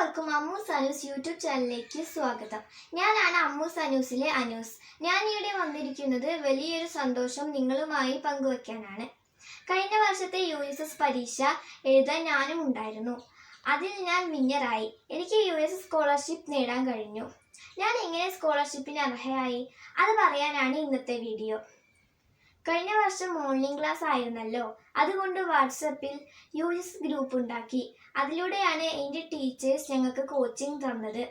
എല്ലാവർക്കും അമ്മൂസ് അനൂസ് യൂട്യൂബ് ചാനലിലേക്ക് സ്വാഗതം. ഞാനാണ് അമ്മൂസ് അനൂസിലെ അനൂസ്. ഞാൻ ഇവിടെ വന്നിരിക്കുന്നത് വലിയൊരു സന്തോഷം നിങ്ങളുമായി പങ്കുവയ്ക്കാനാണ് കഴിഞ്ഞ വർഷത്തെ യു എസ് എസ് പരീക്ഷ എഴുതാൻ ഞാനും ഉണ്ടായിരുന്നു. അതിൽ ഞാൻ വിന്നറായി. എനിക്ക് യു എസ് സ്കോളർഷിപ്പ് നേടാൻ കഴിഞ്ഞു. ഞാൻ എങ്ങനെ സ്കോളർഷിപ്പിന് അർഹയായി? അത് പറയാനാണ് ഇന്നത്തെ വീഡിയോ. കഴിഞ്ഞ വർഷം ഓൺലൈൻ ക്ലാസ് ആയിരുന്നല്ലോ. അതുകൊണ്ട് വാട്സപ്പിൽ യു എസ് ഗ്രൂപ്പ് ഉണ്ടാക്കി. അതിലൂടെയാണ് എന്റെ ടീച്ചേഴ്സ് ഞങ്ങൾക്ക് കോച്ചിങ് തന്നത്.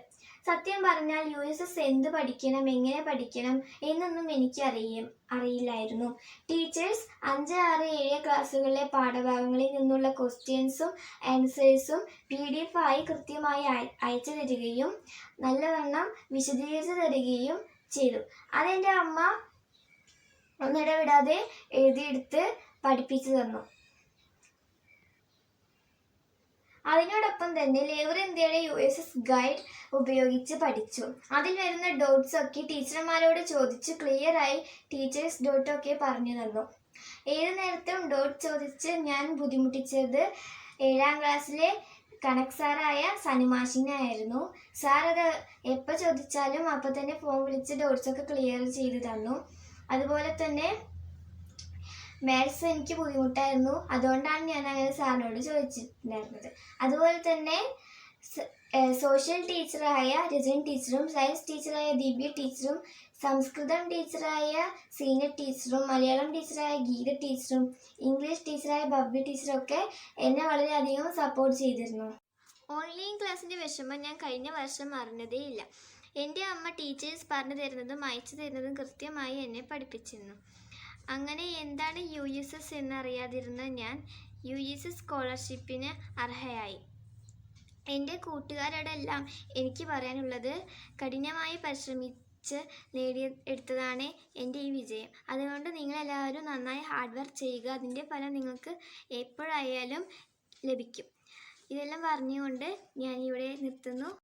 സത്യം പറഞ്ഞാൽ യു എസ് എസ് എന്ത് പഠിക്കണം എങ്ങനെ പഠിക്കണം എന്നൊന്നും എനിക്ക് അറിയും അറിയില്ലായിരുന്നു. ടീച്ചേഴ്സ് അഞ്ച് ആറ് ഏഴ് ക്ലാസ്സുകളിലെ പാഠഭാഗങ്ങളിൽ നിന്നുള്ള ക്വസ്റ്റ്യൻസും ആൻസേഴ്സും പി ഡി എഫ് ആയി കൃത്യമായി അയ- അയച്ചു തരികയും നല്ലവണ്ണം വിശദീകരിച്ച് തരികയും ചെയ്തു. അതെന്റെ അമ്മ ഒന്നിടവിടാതെ എഴുതിയെടുത്ത് പഠിപ്പിച്ചു തന്നു. അതിനോടൊപ്പം തന്നെ ലേവർ ഇന്ത്യയുടെ യു എസ് എസ് ഗൈഡ് ഉപയോഗിച്ച് പഠിച്ചു. അതിൽ വരുന്ന ഡൗട്ട്സ് ഒക്കെ ടീച്ചർമാരോട് ചോദിച്ച് ക്ലിയറായി ടീച്ചേഴ്സ് ഡോട്ട് ഒക്കെ പറഞ്ഞു തന്നു. ഏത് നേരത്തും ഡോട്ട് ചോദിച്ച് ഞാൻ ബുദ്ധിമുട്ടിച്ചത് ഏഴാം ക്ലാസ്സിലെ കണക്ക് സാറായ സനുമാഷിനായിരുന്നു സാർ അത് എപ്പോൾ ചോദിച്ചാലും അപ്പോൾ തന്നെ ഫോൺ വിളിച്ച് ഡോട്ട്സ് ഒക്കെ ക്ലിയർ ചെയ്ത് തന്നു. അതുപോലെ തന്നെ മാത്സ് എനിക്ക് ബുദ്ധിമുട്ടായിരുന്നു. അതുകൊണ്ടാണ് ഞാൻ അങ്ങനെ സാറിനോട് ചോദിച്ചിട്ടുണ്ടായിരുന്നത്. അതുപോലെ തന്നെ സോഷ്യൽ ടീച്ചറായ രജൻ ടീച്ചറും സയൻസ് ടീച്ചറായ ദിവ്യ ടീച്ചറും സംസ്കൃതം ടീച്ചറായ സീനിയർ ടീച്ചറും മലയാളം ടീച്ചറായ ഗീത ടീച്ചറും ഇംഗ്ലീഷ് ടീച്ചറായ ബബ്ബി ടീച്ചറൊക്കെ എന്നെ വളരെയധികം സപ്പോർട്ട് ചെയ്തിരുന്നു. ഓൺലൈൻ ക്ലാസ്സിന്റെ വിഷമം ഞാൻ കഴിഞ്ഞ വർഷം അറിഞ്ഞതേയില്ല എന്റെ അമ്മ ടീച്ചേഴ്സ് പറഞ്ഞു തരുന്നതും അയച്ചു തരുന്നതും കൃത്യമായി എന്നെ പഠിപ്പിച്ചിരുന്നു. അങ്ങനെ എന്താണ് യു എസ് എസ് എന്നറിയാതിരുന്ന ഞാൻ യു എസ് എസ് സ്കോളർഷിപ്പിന് അർഹയായി. എന്റെ കൂട്ടുകാരോടെല്ലാം എനിക്ക് പറയാനുള്ളത് കഠിനമായി പരിശ്രമിച്ച് നേടിയ എടുത്തതാണ് എന്റെ ഈ വിജയം. അതുകൊണ്ട് നിങ്ങളെല്ലാവരും നന്നായി ഹാർഡ് വർക്ക് ചെയ്യുക. അതിന്റെ ഫലം നിങ്ങൾക്ക് എപ്പോഴായാലും ലഭിക്കും. ഇതെല്ലാം പറഞ്ഞുകൊണ്ട് ഞാൻ ഇവിടെ നിർത്തുന്നു.